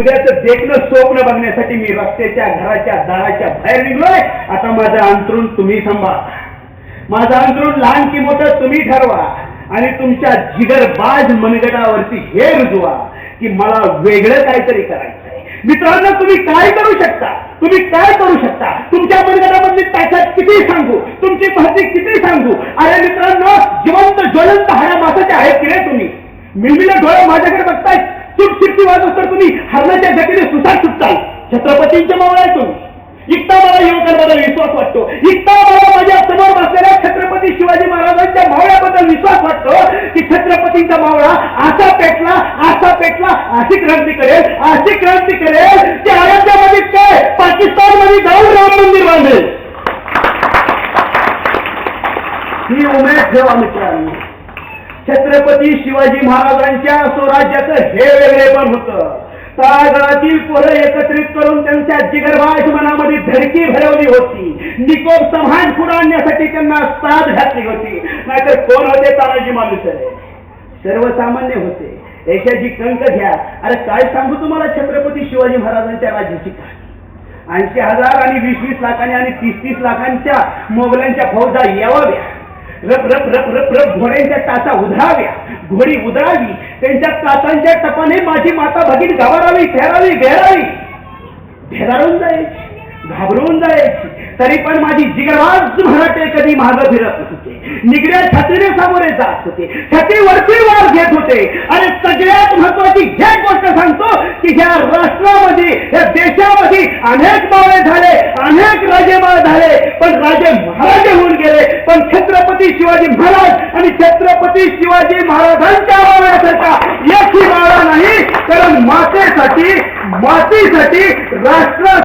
उद्याचं देखणं स्वप्न बघण्यासाठी मी रस्त्याच्या घराच्या दाराच्या बाहेर निघलोय. आता माझं अंतरुण तुम्ही थांबा. माझं अंतरुण लहान की मोठं तुम्ही ठरवा. आणि तुमच्या जिगरबाज मनगटावरती हे रुजवा की मला वेगळं काहीतरी करायचंय. मित्रांनो तुम्ही काय करू शकता? तुम्ही काय करू शकता? तुमच्या मनगटामधली ताकद किती सांगू? तुमची महती किती सांगू? अरे मित्रांनो जिवंत ज्वलंत हाड्या मासाचे आहेत की नाही तुम्ही? मिळमिलं डोळे माझ्याकडे बघताय चुप चिपटी वाजत तर तुम्ही हरणाच्या झटीने सुसाट सुटताल. छत्रपतींच्या मावळा तुम्ही इतका मला युवकांबद्दल विश्वास वाटतो. इतका मला माझ्यासमोर बसलेल्या छत्रपती शिवाजी महाराजांच्या मावळ्याबद्दल विश्वास वाटतो की छत्रपतींचा मावळा असा पेटला असा पेटला अशी क्रांती करेल अशी क्रांती करेल की अयोध्यामध्ये काय पाकिस्तानमध्ये जाऊन राम मंदिर बांधेल. ही उमेद ठेवा मित्रांनो. छत्रपती शिवाजी महाराजांच्या स्वराज्याचं हे वेगळे पण होतं. तळागाळातील पोरं एकत्रित करून त्यांच्या जिगरबाज मनामध्ये धडकी भरवली होती. निकोप समाज पुढे आणण्यासाठी त्यांना साथ घातली होती. नाहीतर कोण होते तानाजी माणूस सर्वसामान्य होते. याच्याची कंक घ्या. अरे काय सांगू तुम्हाला छत्रपती शिवाजी महाराजांच्या राज्याची ऐंशी हजार आणि वीस वीस लाखांनी आणि तीस तीस लाखांच्या मोगलांच्या फौजा यावाव्या रप रप रप रप रप घोड्यांच्या टाचा उधळाव्या घोडी उधळावी त्यांच्या टाचांच्या टपाने माझी माता भगिनी घाबरावी फेरावी घेरावी. भेदारून जायची घाबरवून जायची. तरी पण माझी जिगराज मराठे कधी मागं फिरत होते. निगड्या छत्रीने सामोरे जात होते. छातीवरती वार घेत होते. आणि सगळ्यात महत्वाची हे गोष्ट सांगतो की ह्या राष्ट्रामध्ये या देशामध्ये अनेक मावळे झाले अनेक राजेमाळ झाले. पण राजे महाराजे होऊन गेले. पण छत्रपती शिवाजी महाराज आणि छत्रपती शिवाजी महाराजांच्या मावळ्यासारखा याची माळा नाही. कारण मातेसाठी मातीसाठी राष्ट्र